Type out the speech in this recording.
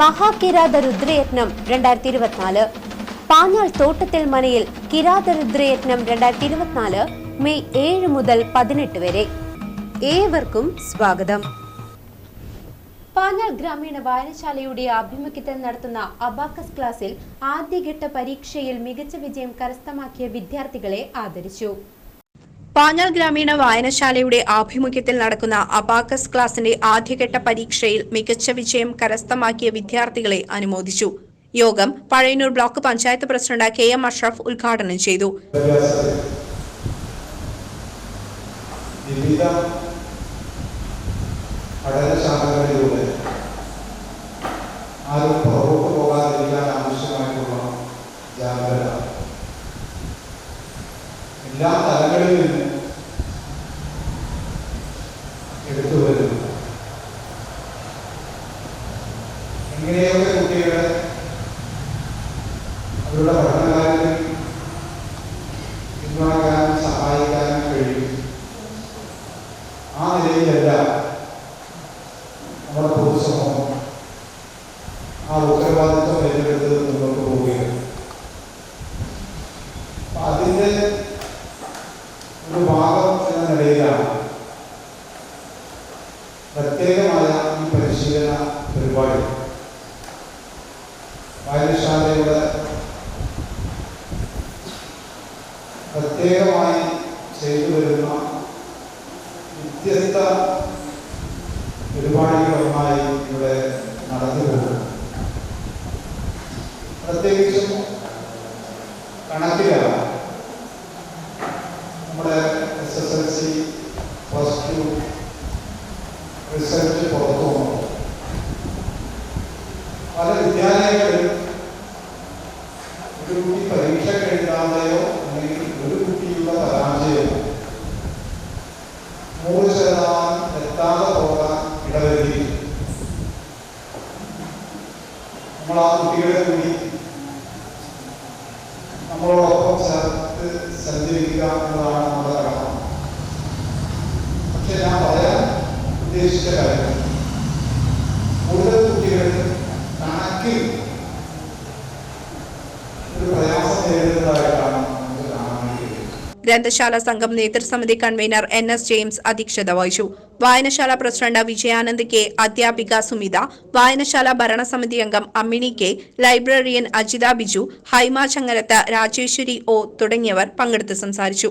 മഹാകിരാത രുദ്രയജ്ഞം രണ്ടായിരത്തി ഇരുപത്തിനാല് പാഞ്ഞാൾ തോട്ടത്തിൽ മനയിൽ കിരാത രുദ്രയജ്ഞം രണ്ടായിരത്തി ഇരുപത്തിനാല് മെയ് ഏഴ് മുതൽ പതിനെട്ട് വരെ. ഏവർക്കും സ്വാഗതം. പാഞ്ഞാൾ ഗ്രാമീണ വായനശാലയുടെ ആഭിമുഖ്യത്തിൽ നടത്തുന്ന അബാക്കസ് ക്ലാസ്സിൽ ആദ്യഘട്ട പരീക്ഷയിൽ മികച്ച വിജയം കരസ്ഥമാക്കിയ വിദ്യാർത്ഥികളെ ആദരിച്ചു. പാഞ്ഞാൾ ഗ്രാമീണ വായനശാലയുടെ ആഭിമുഖ്യത്തിൽ നടക്കുന്ന അബാക്കസ് ക്ലാസിന്റെ ആദ്യഘട്ട പരീക്ഷയിൽ മികച്ച വിജയം കരസ്ഥമാക്കിയ വിദ്യാർത്ഥികളെ അനുമോദിച്ചു. യോഗം Pazhayannur block panchayat president K M Ashraf ഉദ്ഘാടനം ചെയ്തു. പഠനശാലകളിലൂടെ എടുത്തു വരുന്നത്. എങ്ങനെയൊക്കെ കുട്ടികളെ അവരുടെ പഠനകാലത്തിൽ പിന്തുണയ്ക്കാനും സഹായിക്കാനും കഴിയും? ആ നിലയിലല്ല നമ്മുടെ പൊതുസമൂഹം ആ ഉത്തരവാദിത്വം പ്രത്യേകമായ ഈ പരിശീലന പരിപാടി. വായനശാലയുടെ പ്രത്യേകമായി ചെയ്തു വരുന്ന വ്യത്യസ്ത പരിപാടികളൊന്നായി ഇവിടെ നടന്നു പോകുന്നു. പ്രത്യേകിച്ചും കണക്കിലാണ്. നമ്മുടെ S S L C plus two result പുറത്തു വന്നു പല വിദ്യാലയങ്ങളിലും ഒരു കുട്ടി പരീക്ഷ എഴുതാതെയോ അല്ലെങ്കിൽ ഒരു കുട്ടിയുള്ള പരാജയമോ നൂറ് ശതമാനം എത്താതെ പോകാൻ ഇടവരുത്തി. നമ്മൾ ആ കുട്ടികളെ കൂടി നമ്മളോടൊപ്പം ചേർത്ത് സഞ്ചരിക്കുക എന്നതാണ് ഉദ്ദേശിച്ച കാര്യം കൂടുതൽ കുട്ടികൾ കണക്കിൽ ഗ്രന്ഥശാല സംഘം നേതൃസമിതി കൺവീനർ എൻ എസ് ജെയിംസ് അധ്യക്ഷത വഹിച്ചു. വായനശാല പ്രസിഡന്റ് വിജയാനന്ദ് കെ അധ്യാപിക സുമിത വായനശാല ഭരണസമിതി അംഗം Ammini K librarian Ajitha Biju Haima Changarath Rajeshwari O തുടങ്ങിയവർ പങ്കെടുത്ത് സംസാരിച്ചു.